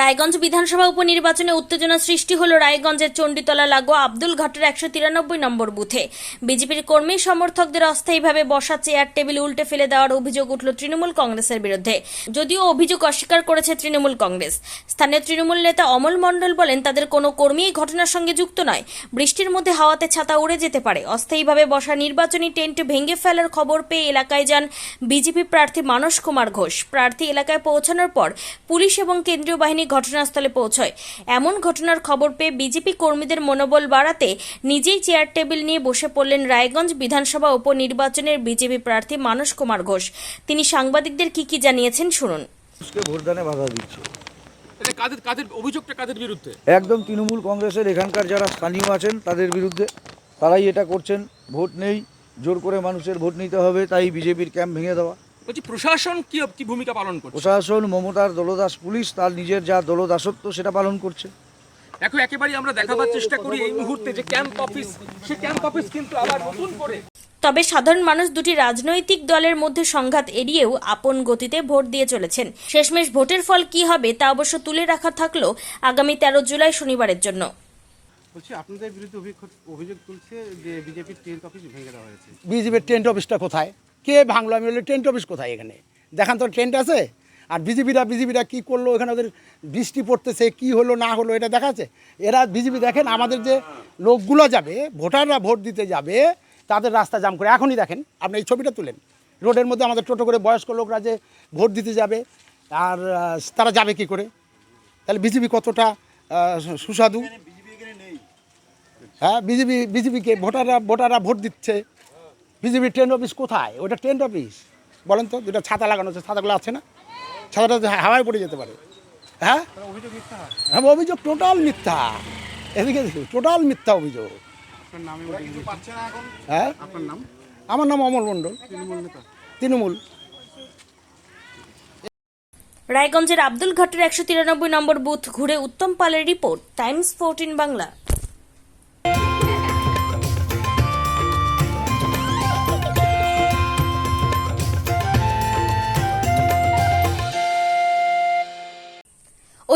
রায়গঞ্জ বিধানসভা উপনির্বাচনে উত্তেজনা সৃষ্টি হল রায়গঞ্জের চণ্ডীতলা লাগোয়া আব্দুল ঘাটের একশো তিরানব্বই নম্বর বুথে। বিজেপির কর্মী সমর্থকদের অস্থায়ীভাবে বসা চেয়ার টেবিল উল্টে ফেলে দেওয়ার অভিযোগ উঠল তৃণমূল কংগ্রেসের বিরুদ্ধে। যদিও অভিযোগ অস্বীকার করেছে তৃণমূল কংগ্রেস। স্থানীয় তৃণমূল নেতা অমল মণ্ডল বলেন, তাদের কোনো কর্মী এই ঘটনার সঙ্গে যুক্ত নয়। বৃষ্টির মধ্যে হাওয়াতে ছাতা উড়ে যেতে পারে। অস্থায়ীভাবে বসা নির্বাচনী টেন্ট ভেঙে ফেলার খবর পেয়ে এলাকায় যান বিজেপি প্রার্থী মানস কুমার ঘোষ। প্রার্থী এলাকায় পৌঁছানোর পর পুলিশ এবং কেন্দ্রীয় বাহিনী ঘটনাস্থলে পৌঁছয়। এমন ঘটনার খবর পেয়ে বিজেপি কর্মীদের মনোবল বাড়াতে নিজেই চেয়ার টেবিল নিয়ে বসে পড়লেন রায়গঞ্জ বিধানসভা উপনির্বাচনের বিজেপি প্রার্থী মানস কুমার ঘোষ। তিনি সাংবাদিকদের কি কি জানিয়েছেন শুনুন। ভোটদানে বাধা দিচ্ছে। কাদের কাদের অভিযোগটা কাদের বিরুদ্ধে? একদম তৃণমূল কংগ্রেসের এখানকার যারা স্থানীয় আছেন তাদের বিরুদ্ধে। তারাই এটা করছেন। ভোট নেই। জোর করে মানুষের ভোট নিতে হবে তাই বিজেপির ক্যাম্প ভেঙে দেওয়া। বলছি প্রশাসন কি কি ভূমিকা পালন করছে? প্রশাসন মমতার দলদাস পুলিশ তার নিজের যা দলদাসত্ব সেটা পালন করছে। এখন একেবারেই আমরা দেখাবার চেষ্টা করি এই মুহূর্তে যে ক্যাম্প অফিস সে ক্যাম্প অফিস কিন্তু আবার নতুন করে। তবে সাধারণ মানুষ দুটি রাজনৈতিক দলের মধ্যে সংঘাত এড়িয়েও আপন গতিতে ভোট দিয়ে চলেছেন। শেষমেশ ভোটের ফল কি হবে তা অবশ্য তুলে রাখা থাকল আগামী তেরো জুলাই শনিবারের জন্য। বলছি আপনাদের বিরুদ্ধে অভিযোগ অভিযোগ তুলছে যে বিজেপির টেন্ট অফিস ভেঙে দেওয়া হয়েছে। বিজেপির টেন্ট অফিসটা কোথায়? কে ভাঙলো? আমি বলি টেন্ট অফিস কোথায় এখানে? দেখান তো টেন্ট আছে? আর বিজেপিরা বিজেপিরা কী করল? এখানে ওদের বৃষ্টি পড়তেছে কি হলো না হলো এটা দেখাচ্ছে এরা বিজেপি দেখেন আমাদের যে লোকগুলো যাবে ভোটাররা ভোট দিতে যাবে তাদের রাস্তা জাম করে। এখনই দেখেন আপনি এই ছবিটা তুলেন। রোডের মধ্যে আমাদের টোটো করে বয়স্ক লোকরা যে ভোট দিতে যাবে আর তারা যাবে কি করে? তাহলে বিজেপি কতটা সুস্বাদু? হ্যাঁ বিজেপি বিজেপিকে ভোটাররা ভোটাররা ভোট দিচ্ছে। বিজেপির ট্রেন্ড অফিস কোথায়? ওটা ট্রেন্ড অফিস। বলেন তো দুটা ছাতা লাগানো আছে ছাতাগুলো আছে না? ছাতাটা হাওয়ায় পড়ে যেতে পারে। হ্যাঁ? হ্যাঁ অভিযোগ টোটাল মিথ্যা। এদিকে টোটাল মিথ্যা অভিযোগ। আপনার নামে অভিযোগ হ্যাঁ? আপনার নাম? আমার নাম অমল মণ্ডল। তৃণমূল তৃণমূল। রায়গঞ্জের আব্দুল ঘাটের একশো তিরানব্বই নম্বর বুথ ঘুরে উত্তম পালের রিপোর্ট টাইমস ফোরটিন বাংলা।